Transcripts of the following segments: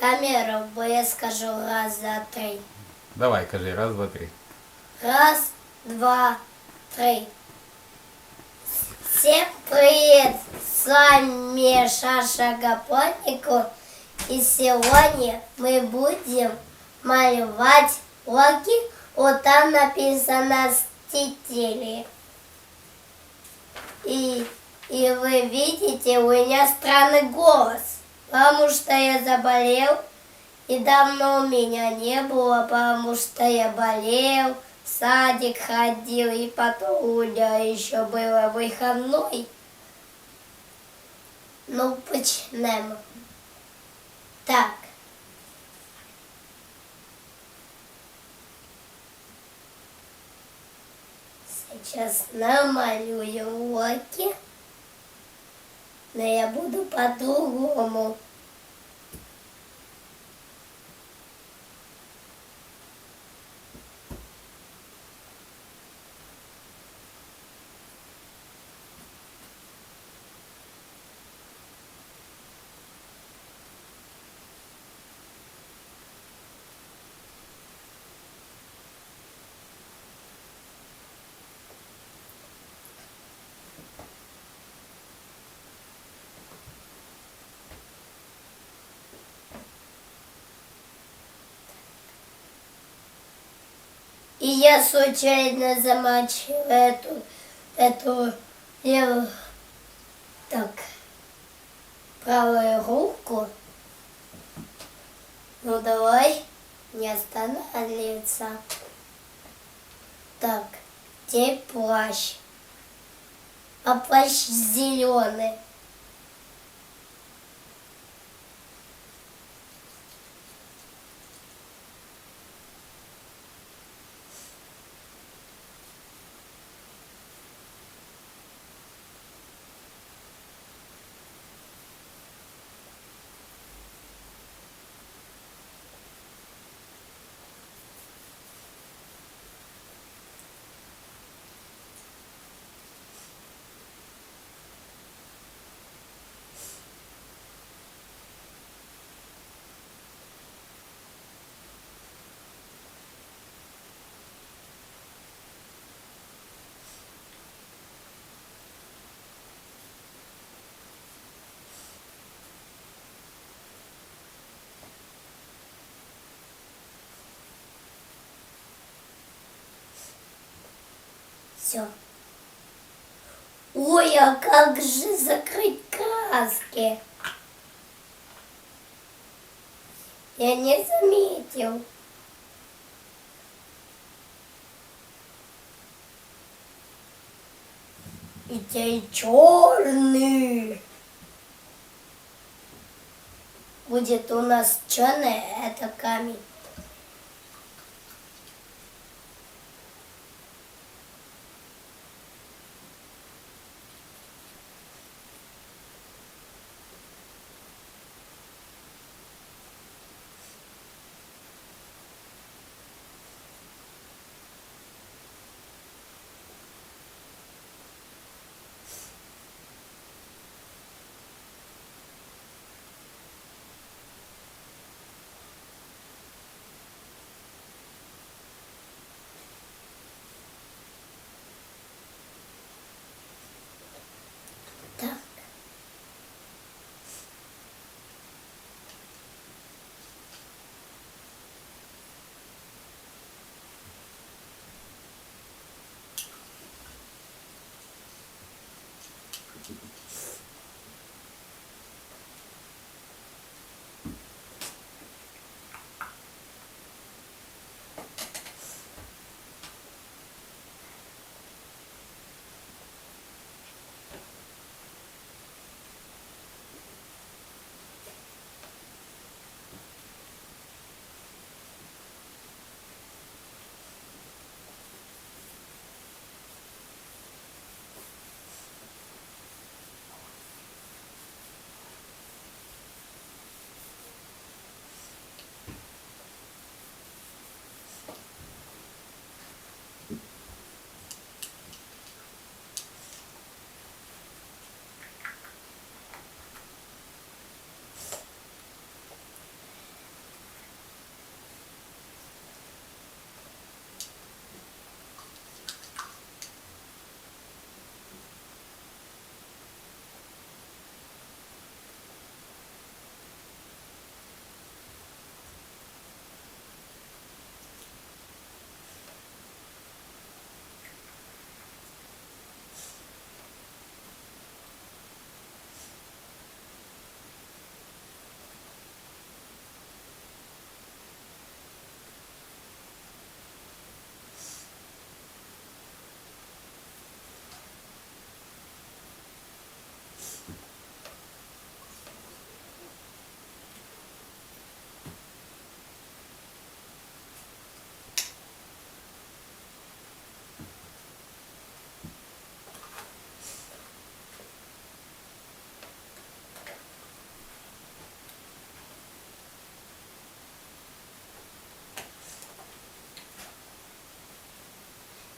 камеру, бо я скажу раз, два, три. Давай, кажи, раз, два, три. Раз, два, три. Всем привет! С вами Шаша Гапоннику. И сегодня мы будем малевать локи. Вот там написано «Мстители». И, и вы видите, у меня странный голос, потому что я заболел. И давно меня не было, потому что я болел, в садик ходил, и потом у меня еще было выходной. Ну, почнемо. Так. Сейчас намалюю локи. Но я буду по-другому. И я случайно замочил эту, эту левую, так, правую руку. Ну давай, не останавливаться. Так, теперь плащ. А плащ зеленый. Все. Ой, а как же закрыть краски? Я не заметил. И те черный. Будет у нас черный, это камень.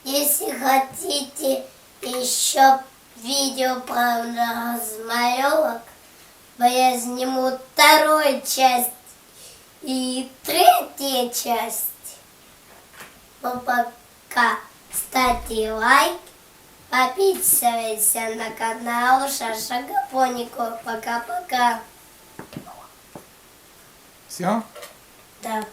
Если хотите еще видео про размалевок, я сниму вторую часть и третью часть. Ну, пока ставьте лайк, подписывайтесь на канал Шаша Гапонику. Пока-пока. Все? Да.